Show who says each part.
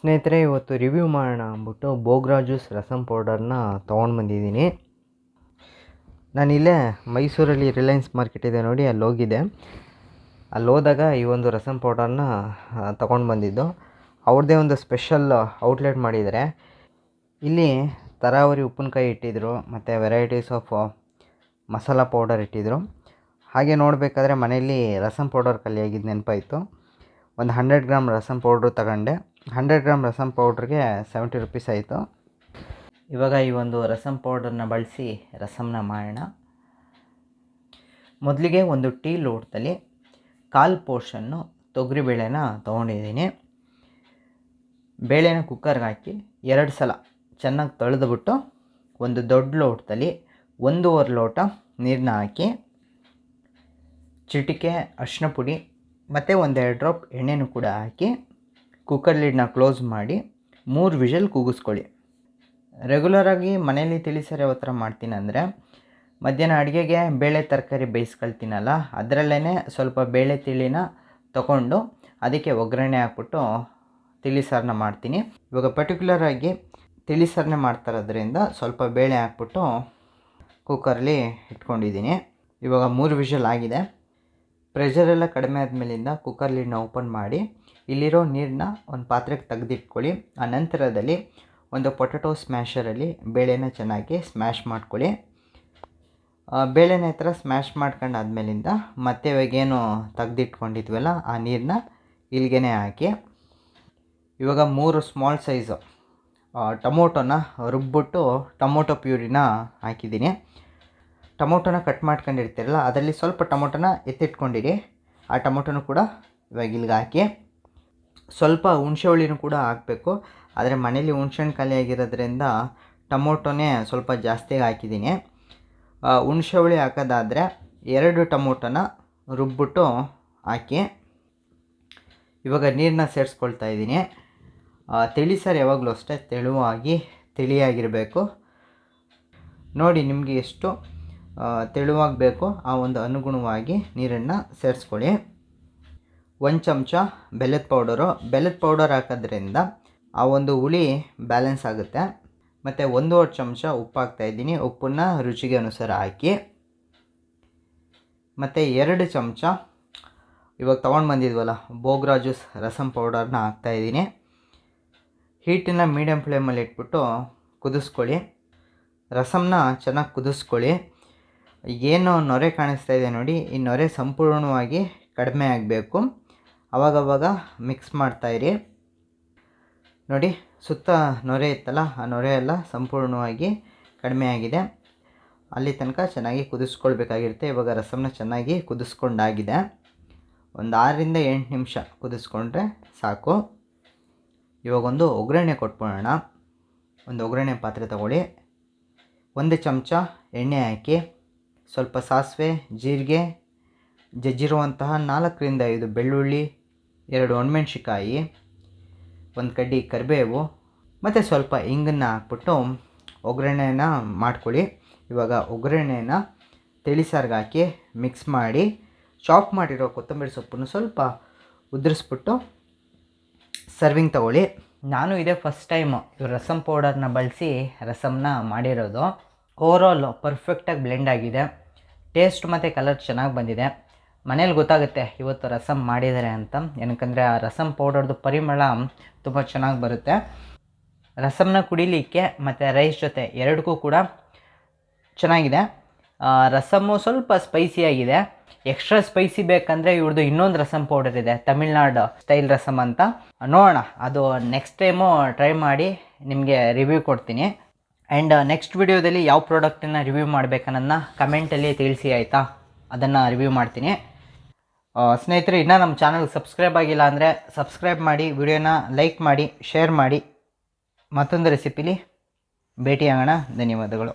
Speaker 1: ಸ್ನೇಹಿತರೆ, ಇವತ್ತು ರಿವ್ಯೂ ಮಾಡೋಣ ಅಂದ್ಬಿಟ್ಟು ಬೋಗ್ರಾ ಜ್ಯೂಸ್ ರಸಮ್ ಪೌಡರ್ನ ತೊಗೊಂಡು ಬಂದಿದ್ದೀನಿ. ನಾನಿಲ್ಲೇ ಮೈಸೂರಲ್ಲಿ ರಿಲಯನ್ಸ್ ಮಾರ್ಕೆಟ್ ಇದೆ ನೋಡಿ, ಅಲ್ಲಿ ಹೋಗಿದ್ದೆ ಅಲ್ಲಿ ಹೋದಾಗ ಈ ಒಂದು ರಸಮ್ ಪೌಡರ್ನ ತೊಗೊಂಡು ಬಂದಿದ್ದು. ಅವ್ರದ್ದೇ ಒಂದು ಸ್ಪೆಷಲ್ ಔಟ್ಲೆಟ್ ಮಾಡಿದ್ದಾರೆ. ಇಲ್ಲಿ ತರಾವರಿ ಉಪ್ಪಿನಕಾಯಿ ಇಟ್ಟಿದ್ದರು ಮತ್ತು ವೆರೈಟೀಸ್ ಆಫ್ ಮಸಾಲ ಪೌಡರ್ ಇಟ್ಟಿದ್ದರು ಹಾಗೆ ನೋಡಬೇಕಾದ್ರೆ ಮನೆಯಲ್ಲಿ ರಸಮ್ ಪೌಡರ್ ಖಾಲಿಯಾಗಿದ್ದು ನೆನಪಾಯಿತು. ಒಂದು ಹಂಡ್ರೆಡ್ ಗ್ರಾಮ್ ರಸಮ್ ಪೌಡ್ರು ತಗೊಂಡೆ. ಹಂಡ್ರೆಡ್ ಗ್ರಾಮ್ ರಸಮ್ ಪೌಡ್ರಿಗೆ ಸೆವೆಂಟಿ ರುಪೀಸ್ ಆಯಿತು. ಇವಾಗ ಈ ಒಂದು ರಸಮ್ ಪೌಡರ್ನ ಬಳಸಿ ರಸಮ್ನ ಮಾಡೋಣ. ಮೊದಲಿಗೆ ಒಂದು ಟೀ ಲೋಟದಲ್ಲಿ ಕಾಲು ಪೋರ್ಷನ್ನು ತೊಗರಿಬೇಳೆನ ತೊಗೊಂಡಿದ್ದೀನಿ. ಬೇಳೆನ ಕುಕ್ಕರ್ಗೆ ಹಾಕಿ ಎರಡು ಸಲ ಚೆನ್ನಾಗಿ ತೊಳೆದುಬಿಟ್ಟು ಒಂದು ದೊಡ್ಡ ಲೋಟದಲ್ಲಿ ಒಂದೂವರೆ ಲೋಟ ನೀರನ್ನ ಹಾಕಿ, ಚಿಟಿಕೆ ಅರಿಶಿನ ಪುಡಿ ಮತ್ತು ಒಂದೆರಡು ಡ್ರಾಪ್ ಎಣ್ಣೆನೂ ಕೂಡ ಹಾಕಿ ಕುಕ್ಕರ್ ಲಿಡ್ನ ಕ್ಲೋಸ್ ಮಾಡಿ ಮೂರು ವಿಷಲ್ ಕೂಗಿಸ್ಕೊಳ್ಳಿ. ರೆಗ್ಯುಲರಾಗಿ ಮನೇಲಿ ಯಾವ ಥರ ಮಾಡ್ತೀನಿ ಅಂದರೆ, ಮಧ್ಯಾಹ್ನ ಅಡುಗೆಗೆ ಬೇಳೆ ತರಕಾರಿ ಬೇಯಿಸ್ಕೊಳ್ತೀನಲ್ಲ ಅದರಲ್ಲೇ ಸ್ವಲ್ಪ ಬೇಳೆ ತಿಳಿನ ತಗೊಂಡು ಅದಕ್ಕೆ ಒಗ್ಗರಣೆ ಹಾಕ್ಬಿಟ್ಟು ತಿಳಿ ಸಾರನ್ನ ಮಾಡ್ತೀನಿ. ಇವಾಗ ಪರ್ಟಿಕ್ಯುಲರಾಗಿ ತಿಳಿ ಸಾರನ್ನ ಮಾಡ್ತಾರೋದ್ರಿಂದ ಸ್ವಲ್ಪ ಬೇಳೆ ಹಾಕ್ಬಿಟ್ಟು ಕುಕ್ಕರಲ್ಲಿ ಇಟ್ಕೊಂಡಿದ್ದೀನಿ. ಇವಾಗ ಮೂರು ವಿಷಲ್ ಆಗಿದೆ. ಪ್ರೆಷರೆಲ್ಲ ಕಡಿಮೆ ಆದಮೇಲಿಂದ ಕುಕ್ಕರ್ ಲಿಡ್ನ ಓಪನ್ ಮಾಡಿ, ಇಲ್ಲಿರೋ ನೀರನ್ನ ಒಂದು ಪಾತ್ರೆಗೆ ತೆಗೆದಿಟ್ಕೊಳ್ಳಿ. ಆ ನಂತರದಲ್ಲಿ ಒಂದು ಪೊಟೊಟೊ ಸ್ಮ್ಯಾಷರಲ್ಲಿ ಬೇಳೆನ ಚೆನ್ನಾಗಿ ಸ್ಮ್ಯಾಶ್ ಮಾಡ್ಕೊಳ್ಳಿ. ಬೇಳೆನ ಹತ್ರ ಥರ ಸ್ಮ್ಯಾಶ್ ಮಾಡ್ಕೊಂಡಾದ್ಮೇಲಿಂದ ಮತ್ತೆ ಇವಾಗೇನು ತೆಗೆದಿಟ್ಕೊಂಡಿದ್ವಲ್ಲ, ಆ ನೀರನ್ನ ಇಲ್ಲಿಗೆ ಹಾಕಿ, ಇವಾಗ ಮೂರು ಸ್ಮಾಲ್ ಸೈಜು ಟೊಮೊಟೊನ ರುಬ್ಬಿಟ್ಟು ಟೊಮೊಟೊ ಪ್ಯೂರಿನ ಹಾಕಿದ್ದೀನಿ. ಟೊಮೊಟೊನ ಕಟ್ ಮಾಡ್ಕೊಂಡಿರ್ತೀರಲ್ಲ, ಅದರಲ್ಲಿ ಸ್ವಲ್ಪ ಟೊಮೊಟೊನ ಎತ್ತಿಟ್ಕೊಂಡಿರಿ. ಆ ಟೊಮೊಟೊನೂ ಕೂಡ ಇವಾಗ ಇಲ್ಲಿಗೆ ಹಾಕಿ. ಸ್ವಲ್ಪ ಹುಣಸೆ ಹುಳಿನೂ ಕೂಡ ಹಾಕಬೇಕು. ಆದರೆ ಮನೇಲಿ ಹುಣ್ಸೆಹಣ್ಣು ಖಾಲಿ ಆಗಿರೋದ್ರಿಂದ ಟೊಮೊಟೊನೇ ಸ್ವಲ್ಪ ಜಾಸ್ತಿ ಹಾಕಿದ್ದೀನಿ. ಹುಣಸೆ ಹುಳಿ ಹಾಕೋದಾದರೆ ಎರಡು ಟೊಮೊಟೊನ ರುಬ್ಬಿಟ್ಟು ಹಾಕಿ. ಇವಾಗ ನೀರನ್ನ ಸೇರಿಸ್ಕೊಳ್ತಾ ಇದ್ದೀನಿ. ತಿಳಿ ಸಾರು ಯಾವಾಗಲೂ ಅಷ್ಟೇ ತೆಳುವಾಗಿ, ತಿಳಿಯಾಗಿರಬೇಕು. ನೋಡಿ ನಿಮಗೆ ಎಷ್ಟು ತೆಳುವಾಗಿ ಬೇಕೋ ಆ ಒಂದು ಅನುಗುಣವಾಗಿ ನೀರನ್ನು ಸೇರಿಸ್ಕೊಳ್ಳಿ. ಒಂದು ಚಮಚ ಬೆಲ್ಲದ ಪೌಡರು. ಬೆಲ್ಲದ ಪೌಡರ್ ಹಾಕೋದ್ರಿಂದ ಆ ಒಂದು ಹುಳಿ ಬ್ಯಾಲೆನ್ಸ್ ಆಗುತ್ತೆ. ಮತ್ತು ಒಂದೂವರೆ ಚಮಚ ಉಪ್ಪು ಹಾಕ್ತಾಯಿದ್ದೀನಿ ಉಪ್ಪನ್ನು ರುಚಿಗೆ ಅನುಸಾರ ಹಾಕಿ. ಮತ್ತು ಎರಡು ಚಮಚ ಇವಾಗ ತೊಗೊಂಡು ಬಂದಿದ್ವಲ್ಲ ಬೋಗ್ರಾ ಜ್ಯೂಸ್ ರಸಮ್ ಪೌಡರ್ನ ಹಾಕ್ತಾಯಿದ್ದೀನಿ ಹೀಟನ್ನು ಮೀಡಿಯಮ್ ಫ್ಲೇಮಲ್ಲಿ ಇಟ್ಬಿಟ್ಟು ಕುದಿಸ್ಕೊಳ್ಳಿ. ರಸಮ್ನ ಚೆನ್ನಾಗಿ ಕುದಿಸ್ಕೊಳ್ಳಿ. ಏನು ನೊರೆ ಕಾಣಿಸ್ತಾ ಇದೆ ನೋಡಿ, ಈ ನೊರೆ ಸಂಪೂರ್ಣವಾಗಿ ಕಡಿಮೆ ಆಗಬೇಕು. ಅವಾಗವಾಗ ಮಿಕ್ಸ್ ಮಾಡ್ತಾಯಿರಿ ನೋಡಿ, ಸುತ್ತ ನೊರೆ ಇತ್ತಲ್ಲ, ಆ ನೊರೆ ಎಲ್ಲ ಸಂಪೂರ್ಣವಾಗಿ ಕಡಿಮೆ ಆಗಿದೆ. ಅಲ್ಲಿ ತನಕ ಚೆನ್ನಾಗಿ ಕುದಿಸ್ಕೊಳ್ಬೇಕಾಗಿರುತ್ತೆ. ಇವಾಗ ರಸಮನ ಚೆನ್ನಾಗಿ ಕುದಿಸ್ಕೊಂಡಾಗಿದೆ. ಒಂದು ಆರರಿಂದ ಎಂಟು ನಿಮಿಷ ಕುದಿಸ್ಕೊಂಡ್ರೆ ಸಾಕು. ಇವಾಗೊಂದು ಒಗ್ಗರಣೆ ಕೊಟ್ಬಿಡೋಣ. ಒಂದು ಒಗ್ಗರಣೆ ಪಾತ್ರೆ ತಗೊಳ್ಳಿ. ಒಂದು ಚಮಚ ಎಣ್ಣೆ ಹಾಕಿ. ಸ್ವಲ್ಪ ಸಾಸಿವೆ, ಜೀರಿಗೆ, ಜಜ್ಜಿರುವಂತಹ ನಾಲ್ಕರಿಂದ ಐದು ಬೆಳ್ಳುಳ್ಳಿ, ಎರಡು ಒಣಮೆಣ್ಸಿಕಾಯಿ ಒಂದು ಕಡ್ಡಿ ಕರಿಬೇವು, ಮತ್ತು ಸ್ವಲ್ಪ ಇಂಗನ್ನು ಹಾಕ್ಬಿಟ್ಟು ಒಗ್ಗರಣೆನ ಮಾಡ್ಕೊಳ್ಳಿ. ಇವಾಗ ಒಗ್ಗರಣೆನ ತಿಳಿಸಾರ್ಗೆ ಹಾಕಿ ಮಿಕ್ಸ್ ಮಾಡಿ ಚಾಪ್ ಮಾಡಿರೋ ಕೊತ್ತಂಬರಿ ಸೊಪ್ಪನ್ನು ಸ್ವಲ್ಪ ಉದುರಿಸ್ಬಿಟ್ಟು ಸರ್ವಿಂಗ್ ತಗೊಳ್ಳಿ. ನಾನು ಇದೇ ಫಸ್ಟ್ ಟೈಮು ರಸಮ್ ಪೌಡರ್ನ ಬಳಸಿ ರಸಮ್ನ ಮಾಡಿರೋದು. ಓವರಾಲ್ ಪರ್ಫೆಕ್ಟಾಗಿ ಬ್ಲೆಂಡ್ ಆಗಿದೆ. ಟೇಸ್ಟ್ ಮತ್ತು ಕಲರ್ ಚೆನ್ನಾಗಿ ಬಂದಿದೆ. ಮನೇಲಿ ಗೊತ್ತಾಗುತ್ತೆ ಇವತ್ತು ರಸಮ್ ಮಾಡಿದ್ದಾರೆ ಅಂತ. ಏನಕ್ಕಂದರೆ ಆ ರಸಮ್ ಪೌಡರ್ದು ಪರಿಮಳ ತುಂಬ ಚೆನ್ನಾಗಿ ಬರುತ್ತೆ. ರಸಮ್ನ ಕುಡಿಲಿಕ್ಕೆ ಮತ್ತು ರೈಸ್ ಜೊತೆ ಎರಡಕ್ಕೂ ಕೂಡ ಚೆನ್ನಾಗಿದೆ. ರಸಮ್ಮು ಸ್ವಲ್ಪ ಸ್ಪೈಸಿಯಾಗಿದೆ ಎಕ್ಸ್ಟ್ರಾ ಸ್ಪೈಸಿ ಬೇಕಂದರೆ ಇವ್ರದ್ದು ಇನ್ನೊಂದು ರಸಮ್ ಪೌಡರ್ ಇದೆ, ತಮಿಳ್ನಾಡು ಸ್ಟೈಲ್ ರಸಮ್ ಅಂತ. ನೋಡೋಣ, ಅದು ನೆಕ್ಸ್ಟ್ ಟೈಮು ಟ್ರೈ ಮಾಡಿ ನಿಮಗೆ ರಿವ್ಯೂ ಕೊಡ್ತೀನಿ. ಆ್ಯಂಡ್ ನೆಕ್ಸ್ಟ್ ವಿಡಿಯೋದಲ್ಲಿ ಯಾವ ಪ್ರಾಡಕ್ಟನ್ನು ರಿವ್ಯೂ ಮಾಡಬೇಕನ್ನೋದನ್ನ ಕಮೆಂಟಲ್ಲಿ ತಿಳಿಸಿ, ಆಯಿತಾ? ಅದನ್ನು ರಿವ್ಯೂ ಮಾಡ್ತೀನಿ. ಸ್ನೇಹಿತರೆ, ಇನ್ನೂ ನಮ್ಮ ಚಾನಲ್ಗೆ ಸಬ್ಸ್ಕ್ರೈಬ್ ಆಗಿಲ್ಲ ಅಂದರೆ ಸಬ್ಸ್ಕ್ರೈಬ್ ಮಾಡಿ ವಿಡಿಯೋನ ಲೈಕ್ ಮಾಡಿ ಶೇರ್ ಮಾಡಿ. ಮತ್ತೊಂದು ರೆಸಿಪಿಲಿ ಭೇಟಿಯಾಗೋಣ. ಧನ್ಯವಾದಗಳು.